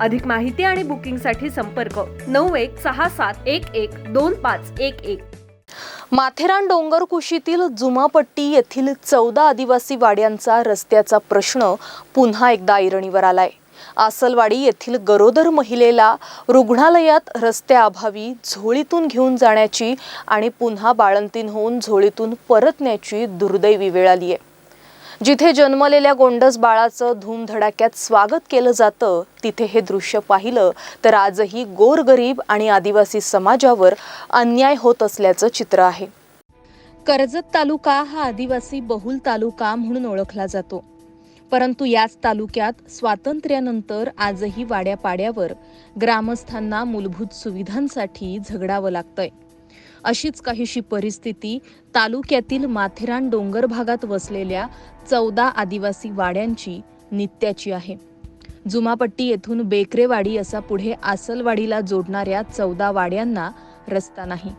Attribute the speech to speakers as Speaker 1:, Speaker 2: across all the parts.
Speaker 1: अधिक माहिती आणि बुकिंगसाठी संपर्क नऊ एक सहा सात एक एक दोन पाच एक एक.
Speaker 2: माथेरान डोंगर कुशीतील जुमापट्टी येथील चौदा आदिवासी वाड्यांचा रस्त्याचा प्रश्न पुन्हा एकदा ऐरणीवर आलाय. आसलवाडी येथील गरोदर महिलेला रुग्णालयात रस्त्याअभावी झोळीतून घेऊन जाण्याची आणि पुन्हा बाळंतीन होऊन झोळीतून परतण्याची दुर्दैवी वेळ आली आहे जिथे जन्मलेल्या गोंडस बाळाचं धूमधडाक्यात स्वागत केलं जातं तिथे हे दृश्य पाहिलं तर आजही गोरगरीब आणि आदिवासी समाजावर अन्याय होत असल्याचं चित्र आहे. कर्जत तालुका हा आदिवासी बहुल तालुका म्हणून ओळखला जातो. परंतु याच तालुक्यात स्वातंत्र्यानंतर आजही वाड्यापाड्यावर ग्रामस्थांना मूलभूत सुविधांसाठी झगडावं लागतंय. अशीच काहीशी परिस्थिती तालुक्यातील माथेरान डोंगर भागात वसलेल्या चौदा आदिवासी वाड्यांची नित्याची आहे. जुमापट्टी येथून बेकरेवाडी असा पुढे आसलवाडीला जोडणाऱ्या चौदा वाड्यांना रस्ता नाही.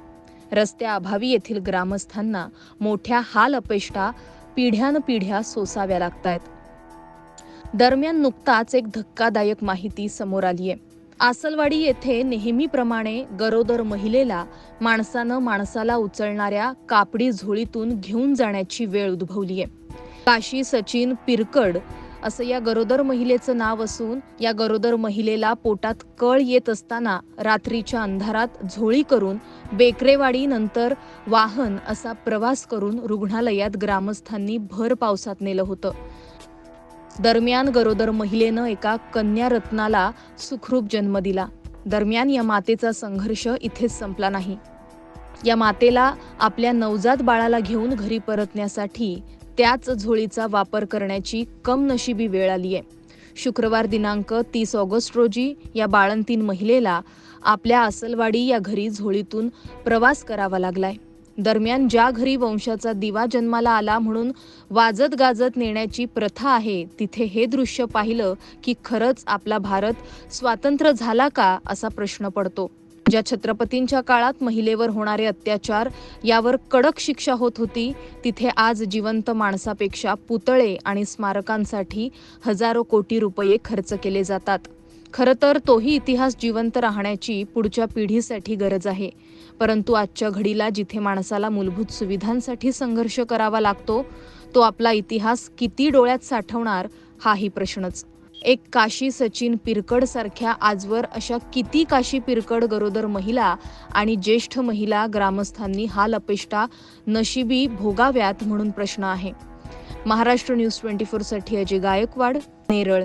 Speaker 2: रस्त्याअभावी येथील ग्रामस्थांना मोठ्या हाल अपेष्टा पिढ्यानपिढ्या सोसाव्या लागतायत. दरम्यान नुकताच एक धक्कादायक माहिती समोर आली आहे आसलवाडी येथे नेहमीप्रमाणे गरोदर महिलेला माणसानं माणसाला उचलणाऱ्या कापडी झोळीतून घेऊन जाण्याची वेळ उद्भवली आहे. काशी सचिन पिरकड असं या गरोदर महिलेचं नाव असून या गरोदर महिलेला पोटात कळ येत असताना रात्रीच्या अंधारात झोळी करून बेकरेवाडी नंतर वाहन असा प्रवास करून रुग्णालयात ग्रामस्थांनी भर पावसात नेलं होतं. दरम्यान गरोदर महिलेनं एका कन्या रत्नाला सुखरूप जन्म दिला. दरम्यान या मातेचा संघर्ष इथेच संपला नाही. या मातेला आपल्या नवजात बाळाला घेऊन घरी परतण्यासाठी त्याच झोळीचा वापर करण्याची कमनशिबी वेळ आली आहे. शुक्रवार दिनांक तीस ऑगस्ट रोजी या बाळंतीन महिलेला आपल्या आसलवाडी या घरी झोळीतून प्रवास करावा लागलाय. दरम्यान ज्या घरी वंशाचा दिवा जन्माला आला म्हणून वाजत गाजत नेण्याची प्रथा आहे तिथे हे दृश्य पाहिलं की खरंच आपला भारत स्वातंत्र्य झाला का असा प्रश्न पडतो. ज्या छत्रपतींच्या काळात महिलेवर होणारे अत्याचार यावर कडक शिक्षा होत होती तिथे आज जिवंत माणसापेक्षा पुतळे आणि स्मारकांसाठी हजारो कोटी रुपये खर्च केले जातात. खरं तर तोही इतिहास जिवंत राहण्याची पुढच्या पिढीसाठी गरज आहे. परंतु आजच्या घडीला जिथे माणसाला मूलभूत सुविधांसाठी संघर्ष करावा लागतो तो आपला इतिहास किती डोळ्यात साठवणार हाही प्रश्नच. एक काशी सचिन पिरकड सारख्या आजवर अशा किती काशी पिरकड गरोदर महिला आणि ज्येष्ठ महिला ग्रामस्थांनी हा लपेष्टा नशिबी भोगाव्यात म्हणून प्रश्न आहे. महाराष्ट्र न्यूज ट्वेंटी फोरसाठी अजय गायकवाड नेरळ.